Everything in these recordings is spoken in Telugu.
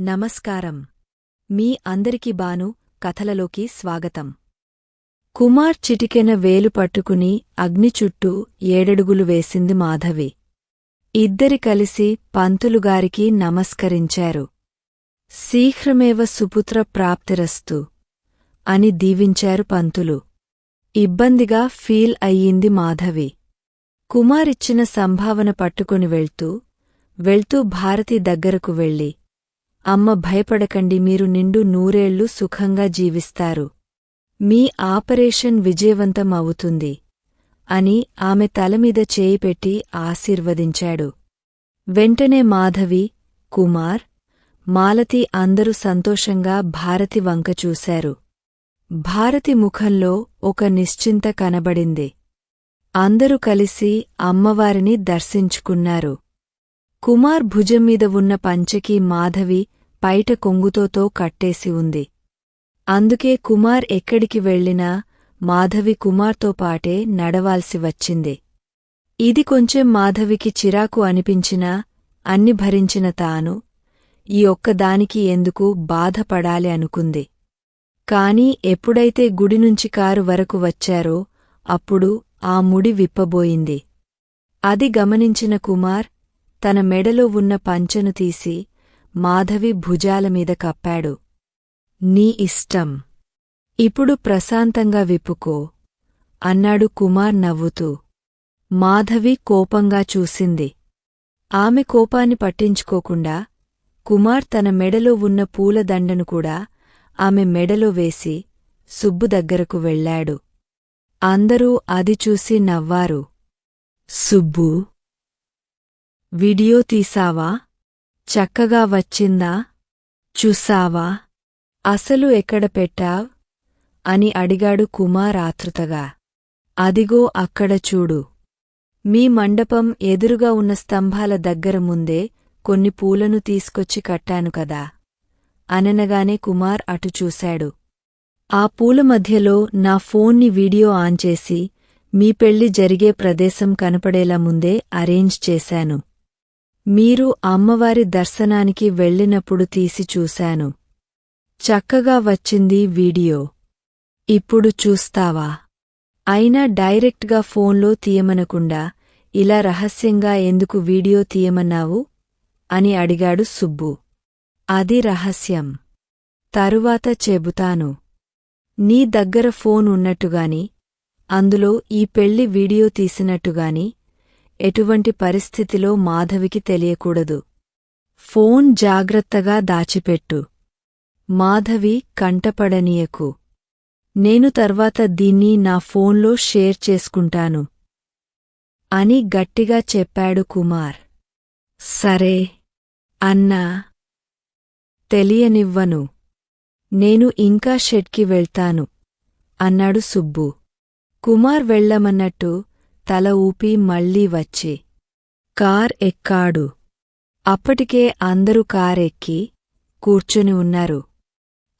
నమస్కారం. మీ అందరికి బాను కథలలోకి స్వాగతం. కుమార్ చిటికెన వేలు పట్టుకుని అగ్ని చుట్టూ ఏడడుగులు వేసింది మాధవి. ఇద్దరి కలిసి పంతులుగారికి నమస్కరించారు. శీఘ్రమేవ సుపుత్ర ప్రాప్తిరస్తు అని దీవించారు పంతులు. ఇబ్బందిగా ఫీల్ అయ్యింది మాధవి. కుమారిచ్చిన సంభావన పట్టుకుని వెళ్తూ వెళ్తూ భారతి దగ్గరకు వెళ్ళి అమ్మ భయపడకండి మీరు నిండు నూరేళ్ళు సుఖంగా జీవిస్తారు. మీ ఆపరేషన్ విజయవంతం అవుతుంది అని ఆమె తలమీద చేయి పెట్టి ఆశీర్వదించాడు. వెంటనే మాధవి కుమార్ మాలతి అందరూ సంతోషంగా భారతి వంక చూశారు. భారతి ముఖంలో ఒక నిశ్చింత కనబడింది. అందరూ కలిసి అమ్మవారిని దర్శించుకున్నారు. కుమార్ భుజం మీద ఉన్న పంచకి మాధవి పైట కొంగుతోతో కట్టేసి ఉంది. అందుకే కుమార్ ఎక్కడికి వెళ్ళినా మాధవి కుమార్తో పాటే నడవాల్సి వచ్చింది. ఇది కొంచెం మాధవికి చిరాకు అనిపించినా అన్ని భరించిన తాను ఈ ఒక్కదానికి ఎందుకు బాధపడాలి అనుకుంది. కాని ఎప్పుడైతే గుడి నుంచి కారు వరకు వచ్చారో అప్పుడు ఆ ముడి విప్పబోయింది. అది గమనించిన కుమార్ తన మెడలో ఉన్న పంచెను తీసి మాధవి భుజాలమీద కప్పాడు. నీ ఇష్టం. ఇప్పుడు ప్రశాంతంగా విప్పుకో అన్నాడు కుమార్ నవ్వుతూ. మాధవి కోపంగా చూసింది. ఆమె కోపాన్ని పట్టించుకోకుండా కుమార్ తన మెడలో ఉన్న పూలదండను కూడా ఆమె మెడలో వేసి సుబ్బు దగ్గరకు వెళ్ళాడు. అందరూ అది చూసి నవ్వారు. సుబ్బు! వీడియో తీసావా? చక్కగా వచ్చిందా? చూసావా? అసలు ఎక్కడ పెట్టావ్? అని అడిగాడు కుమార్ ఆతృతగా. అదిగో అక్కడ చూడు. మీ మండపం ఎదురుగా ఉన్న స్తంభాల దగ్గర ముందే కొన్ని పూలను తీసుకొచ్చి కట్టాను కదా? అననగానే కుమార్ అటు చూశాడు. ఆ పూల మధ్యలో నా ఫోన్ని వీడియో ఆన్ చేసి మీ పెళ్ళి జరిగే ప్రదేశం కనపడేలా ముందే అరేంజ్ చేశాను. మీరు అమ్మవారి దర్శనానికి వెళ్ళినప్పుడు తీసి చూశాను. చక్కగా వచ్చింది వీడియో. ఇప్పుడు చూస్తావా? అయినా డైరెక్ట్గా ఫోన్లో తీయమనకుండా ఇలా రహస్యంగా ఎందుకు వీడియో తీయమన్నావు? అని అడిగాడు సుబ్బు. అది రహస్యం. తరువాత చెబుతాను. నీ దగ్గర ఫోన్ ఉన్నట్టుగాని అందులో ఈ పెళ్ళి వీడియో తీసినట్టుగాని ఎటువంటి పరిస్థితిలో మాధవికి తెలియకూడదు. ఫోన్ జాగ్రత్తగా దాచిపెట్టు. మాధవి కంటపడనీయకు. నేను తర్వాత దీన్ని నా ఫోన్లో షేర్ చేసుకుంటాను. అని గట్టిగా చెప్పాడు కుమార్. సరే అన్నా. తెలియనివ్వను. నేను ఇంకా షెడ్కి వెళ్తాను అన్నాడు సుబ్బు. కుమార్ వెళ్ళమన్నట్టు తల ఊపి మళ్ళీ వచ్చి కార్ ఎక్కాడు. అప్పటికే అందరూ కారెక్కి కూర్చుని ఉన్నారు.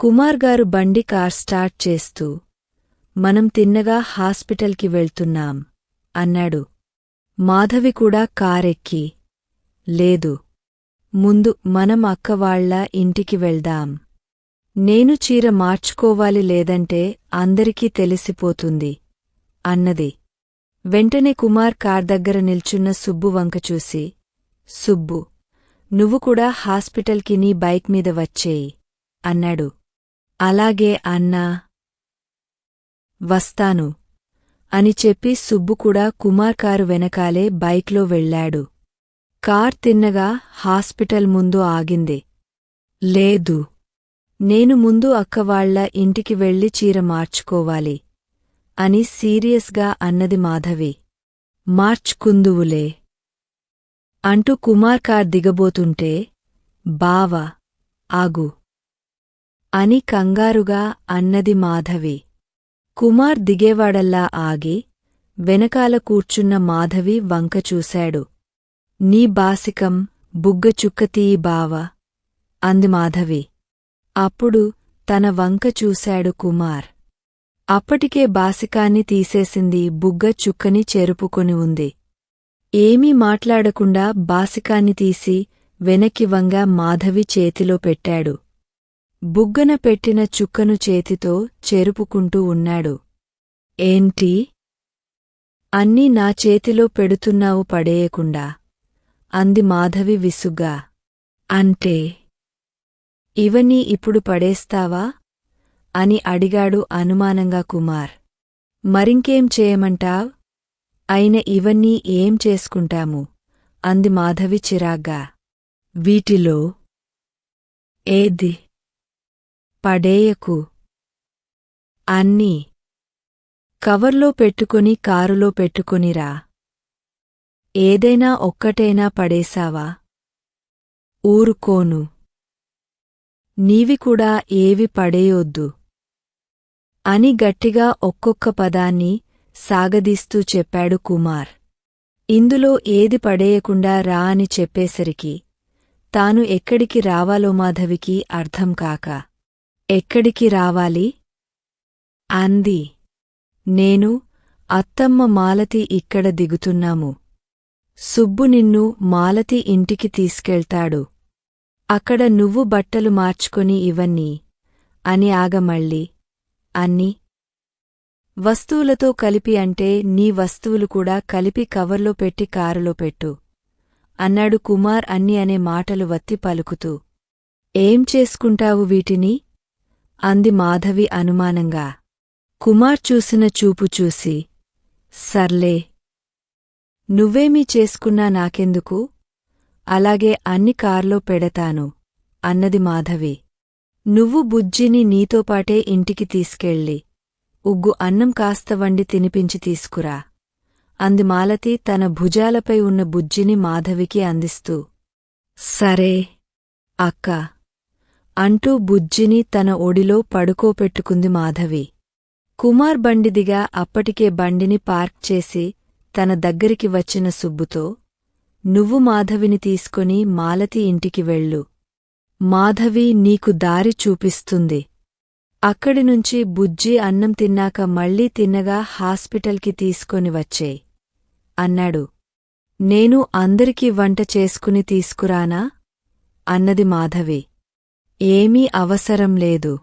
కుమార్ గారు బండి కార్ స్టార్ట్ చేస్తూ మనం తిన్నగా హాస్పిటల్కి వెళ్తున్నాం అన్నాడు. మాధవి కూడా కారెక్కి లేదు. ముందు మనం అక్కవాళ్ళ ఇంటికి వెళ్దాం. నేను చీర మార్చుకోవాలి లేదంటే అందరికీ తెలిసిపోతుంది అన్నది. వెంటనే కుమార్ కార్ దగ్గర నిల్చున్న సుబ్బు వంక చూసి సుబ్బు నువ్వు కూడా హాస్పిటల్కి నీ బైక్ మీద వచ్చేయి అన్నాడు. అలాగే అన్నా వస్తాను అని చెప్పి సుబ్బు కూడా కుమార్ కారు వెనకాలే బైక్లో వెళ్ళాడు కార్ తిన్నగా హాస్పిటల్ ముందు ఆగింది. లేదు నేను ముందు అక్కవాళ్ళ ఇంటికి వెళ్ళి చీర మార్చుకోవాలి అని సీరియస్గా అన్నది మాధవి. మార్చుకుందువులే అంటూ కుమార్ కార్ దిగబోతుంటే బావ ఆగు. అని కంగారుగా అన్నది మాధవి. కుమార్ దిగేవాడల్లా ఆగి వెనకాల కూర్చున్న మాధవి వంక చూశాడు. నీ బాసికం బుగ్గ చుక్కతీయి బావ అంది మాధవి. అప్పుడు తన వంక చూశాడు కుమార్. అప్పటికే బాసికాన్ని తీసేసింది బుగ్గ చుక్కని చేరుపుకొని ఉంది. ఏమీ మాట్లాడకుండా బాసికాన్ని తీసి వెనక్కి వంగ మాధవి చేతిలో పెట్టాడు. బుగ్గన పెట్టిన చుక్కను చేతితో చేరుపుకుంటూ ఉన్నాడు. ఏంటి? అన్నీ నా చేతిలో పెడుతున్నావు పడేయకుండా అంది మాధవి విసుగ్గా. అంటే? ఇవన్నీ ఇప్పుడు పడేస్తావా? అని అడిగాడు అనుమానంగా కుమార్. మరింకేం చేయమంటావ్? అయిన ఇవన్నీ ఏం చేసుకుంటాము? అంది మాధవి చిరాగ్గా. వీటిలో ఏది? పడేయకు. అన్నీ. కవర్లో పెట్టుకొని కారులో పెట్టుకొనిరా ఏదైనా ఒక్కటైనా పడేశావా? ఊరుకోను. నీవి కూడా ఏవి పడేయొద్దు. అని గట్టిగా ఒక్కొక్క పదాన్ని సాగదీస్తూ చెప్పాడు కుమార్. ఇందులో ఏది పడేయకుండా రా అని చెప్పేసరికి తాను ఎక్కడికి రావాలో మాధవికి అర్థం కాక ఎక్కడికి రావాలి? అంది. నేను అత్తమ్మ మాలతి ఇక్కడ దిగుతున్నాము. సుబ్బు నిన్ను మాలతి ఇంటికి తీసుకెళ్తాడు. అక్కడ నువ్వు బట్టలు మార్చుకొని ఇవన్నీ అని ఆగమళ్ళీ అన్ని. వస్తువులతో కలిపి అంటే నీ వస్తువులు కూడా కలిపి కవర్లో పెట్టి కారులో పెట్టు. అన్నాడు కుమార్ అన్ని అనే మాటలు వత్తి పలుకుతూ. ఏం చేసుకుంటావు వీటిని? అంది మాధవి అనుమానంగా. కుమార్ చూసిన చూపు చూసి. సర్లే. నువ్వేమీ చేసుకున్నా నాకెందుకు? అలాగే అన్ని కార్లో పెడతాను అన్నది మాధవి. నువ్వు బుజ్జిని నీతోపాటే ఇంటికి తీసుకెళ్ళి ఉగ్గు అన్నం కాస్త వండి తినిపించి తీసుకురా. అంది మాలతి తన భుజాలపై ఉన్న బుజ్జిని మాధవికి అందిస్తూ. సరే అక్క అంటూ బుజ్జిని తన ఒడిలో పడుకోపెట్టుకుంది మాధవి. కుమార్ బండిదిగా అప్పటికే బండిని పార్క్ చేసి తన దగ్గరికి వచ్చిన సుబ్బుతో నువ్వు మాధవిని తీసుకొని మాలతి ఇంటికి వెళ్ళు. మాధవి నీకు దారి చూపిస్తుంది. అక్కడినుంచి బుజ్జి అన్నం తిన్నాక మళ్ళీ తిన్నగా హాస్పిటల్కి తీసుకొని వచ్చేయ్ అన్నాడు. నేను అందరికీ వంట చేసుకుని తీసుకురానా? అన్నది మాధవి. ఏమీ అవసరం లేదు.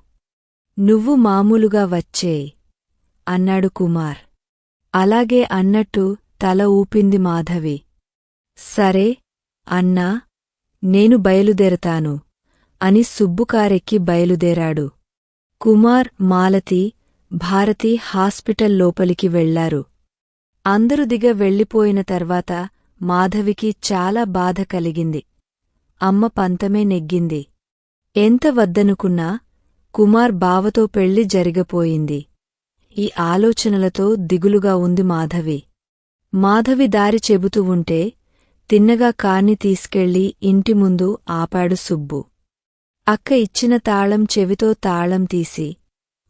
నువ్వు మామూలుగా వచ్చేయ్ అన్నాడు కుమార్. అలాగే అన్నట్టు తల ఊపింది మాధవి. సరే అన్నా నేను బయలుదేరతాను. అని సుబ్బుకారెక్కి బయలుదేరాడు. కుమార్ మాలతి భారతి హాస్పిటల్ లోపలికి వెళ్ళారు. అందరు దిగ వెళ్ళిపోయిన తర్వాత మాధవికి చాలా బాధ కలిగింది. అమ్మ పంతమే నెగ్గింది. ఎంత వద్దనుకున్నా కుమార్ బావతో పెళ్ళి జరిగపోయింది. ఈ ఆలోచనలతో దిగులుగా ఉంది మాధవి. మాధవి దారి చెబుతూ ఉంటే తిన్నగా కాన్ని తీసుకెళ్ళి ఇంటి ముందు ఆపాడు సుబ్బు. అక్క ఇచ్చిన తాళం చెవితో తాళం తీసి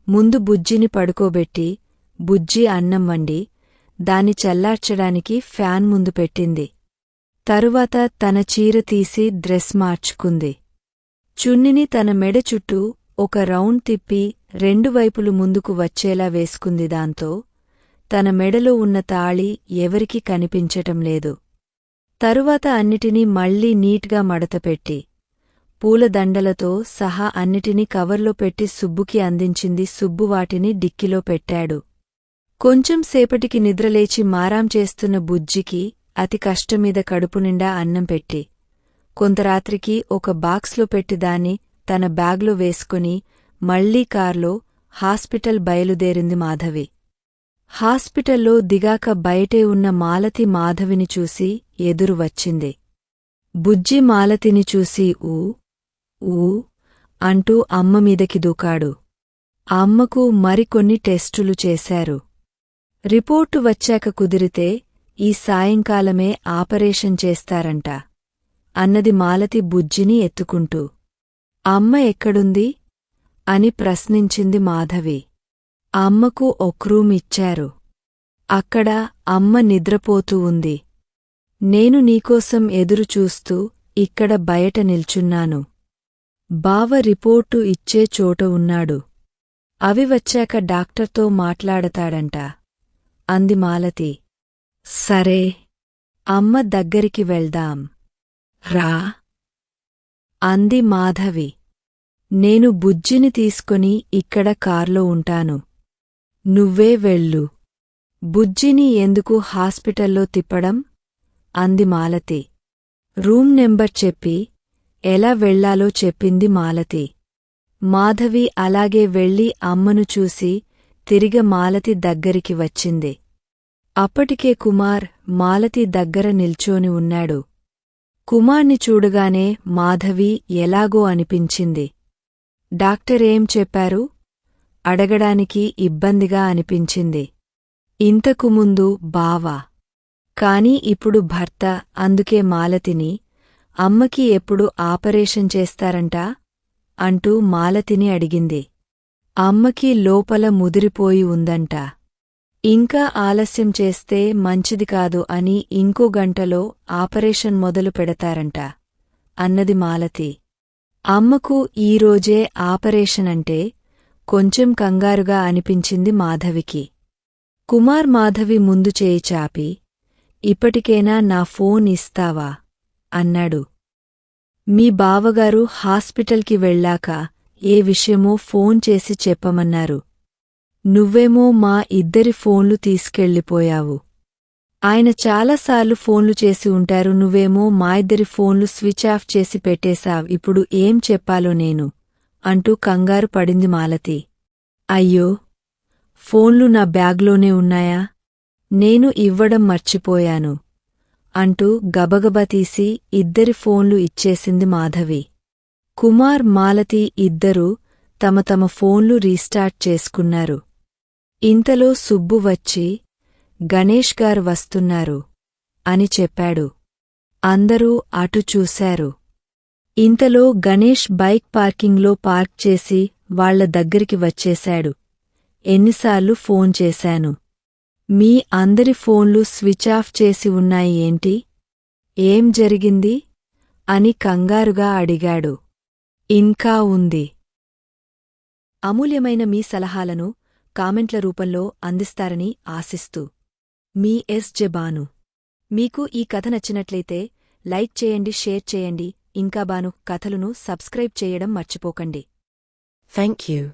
ముందు బుజ్జిని పడుకోబెట్టి బుజ్జి అన్నం వండి దాన్ని చల్లార్చడానికి ఫ్యాన్ ముందు పెట్టింది. తరువాత తన చీర తీసి డ్రెస్ మార్చుకుంది. చున్నిని తన మెడ చుట్టూ ఒక రౌండ్ తిప్పి రెండు వైపులు ముందుకు వచ్చేలా వేసుకుంది దాంతో తన మెడలో ఉన్న తాళి ఎవరికీ కనిపించటం లేదు. తరువాత అన్నిటినీ మళ్ళీ నీట్గా మడతపెట్టి పూలదండలతో సహా అన్నిటినీ కవర్లో పెట్టి సుబ్బుకి అందించింది సుబ్బు వాటిని డిక్కిలో పెట్టాడు. కొంచెం సేపటికి నిద్రలేచి మారాం చేస్తున్న బుజ్జికి అతి కష్టమీద కడుపునిండా అన్నం పెట్టి కొంతరాత్రికి ఒక బాక్స్లో పెట్టి దాన్ని తన బ్యాగ్లో వేసుకుని మళ్ళీ కార్లో హాస్పిటల్ బయలుదేరింది మాధవి. హాస్పిటల్లో దిగాక బయటే ఉన్న మాలతి మాధవిని చూసి ఎదురు వచ్చింది. బుజ్జి మాలతిని చూసి ఊ ఊ అంటూ అమ్మ మీదకి దూకాడు. అమ్మకు మరికొన్ని టెస్టులు చేశారు. రిపోర్టు వచ్చాక కుదిరితే ఈ సాయంకాలమే ఆపరేషన్ చేస్తారంట. అన్నది మాలతి బుజ్జిని ఎత్తుకుంటూ. అమ్మ ఎక్కడుంది? అని ప్రశ్నించింది మాధవి. అమ్మకు ఒక్రూమ్ ఇచ్చారు. అక్కడ అమ్మ నిద్రపోతూ ఉంది. నేను నీకోసం ఎదురుచూస్తూ ఇక్కడ బయట నిల్చున్నాను. బావ రిపోర్టు ఇచ్చే చోట ఉన్నాడు. అవి వచ్చాక డాక్టర్తో మాట్లాడతాడంట. అంది మాలతి. సరే అమ్మ దగ్గరికి వెళ్దాం. రా. అంది మాధవి. నేను బుజ్జిని తీసుకొని ఇక్కడ కార్లో ఉంటాను. నువ్వే వెళ్ళు. బుజ్జిని ఎందుకు హాస్పిటల్లో తిప్పడం? అంది మాలతి. రూమ్ నెంబర్ చెప్పి ఎలా వెళ్ళాలో చెప్పింది మాలతి. మాధవి అలాగే వెళ్ళి అమ్మను చూసి తిరిగ మాలతి దగ్గరికి వచ్చింది. అప్పటికే కుమార్ మాలతి దగ్గర నిల్చోని ఉన్నాడు. కుమార్ని చూడగానే మాధవి ఎలాగో అనిపించింది. డాక్టరేం చెప్పారు? అడగడానికి ఇబ్బందిగా అనిపించింది. ఇంతకు ముందు బావా. కాని ఇప్పుడు భర్త అందుకే మాలతిని అమ్మకి ఎప్పుడు ఆపరేషన్ చేస్తారంట? అంటూ మాలతిని అడిగింది. అమ్మకి లోపల ముదిరిపోయి ఉందంట. ఇంకా ఆలస్యం చేస్తే మంచిది కాదు అని ఇంకో గంటలో ఆపరేషన్ మొదలు పెడతారంట అన్నది మాలతి. అమ్మకు ఈరోజే ఆపరేషన్ అంటే కొంచెం కంగారుగా అనిపించింది మాధవికి. కుమార్ మాధవి ముందు చేయి చాపి ఇప్పటికైనా నా ఫోన్ ఇస్తావా? అన్నాడు. మీ బావగారు హాస్పిటల్కి వెళ్ళాక ఏ విషయమో ఫోన్ చేసి చెప్పమన్నారు. నువ్వేమో మా ఇద్దరి ఫోన్లు తీసుకెళ్ళిపోయావు. ఆయన చాలాసార్లు ఫోన్లు చేసి ఉంటారు నువ్వేమో మా ఇద్దరి ఫోన్లు స్విచ్ ఆఫ్ చేసి పెట్టేశావ్ ఇప్పుడు ఏం చెప్పాలో నేను అంటూ కంగారు పడింది మాలతి. అయ్యో ఫోన్లు నా బ్యాగ్లోనే ఉన్నాయా? నేను ఇవ్వడం మర్చిపోయాను. అంటూ గబగబా తీసి ఇద్దరి ఫోన్లు ఇచ్చేసింది మాధవి. కుమార్ మాలతి ఇద్దరూ తమ తమ ఫోన్లు రీస్టార్ట్ చేసుకున్నారు. ఇంతలో సుబ్బు వచ్చి గణేష్ గారు వస్తున్నారు అని చెప్పాడు. అందరూ అటు చూశారు. ఇంతలో గణేష్ బైక్ పార్కింగ్లో పార్క్ చేసి వాళ్ళ దగ్గరికి వచ్చేశాడు. ఎన్నిసార్లు ఫోన్ చేశాను. మీ అందరి ఫోన్లు స్విచ్ ఆఫ్ చేసి ఉన్నాయి ఏంటి? ఏం జరిగింది? అని కంగారుగా అడిగాడు. ఇంకా ఉంది. అమూల్యమైన మీ సలహాలను కామెంట్ల రూపంలో అందిస్తారని ఆశిస్తూ. మీ ఎస్ జెబాను. మీకు ఈ కథ నచ్చినట్లయితే లైక్ చేయండి షేర్ చేయండి. ఇంకా బాను కథలను సబ్స్క్రైబ్ చేయడం మర్చిపోకండి. Thank you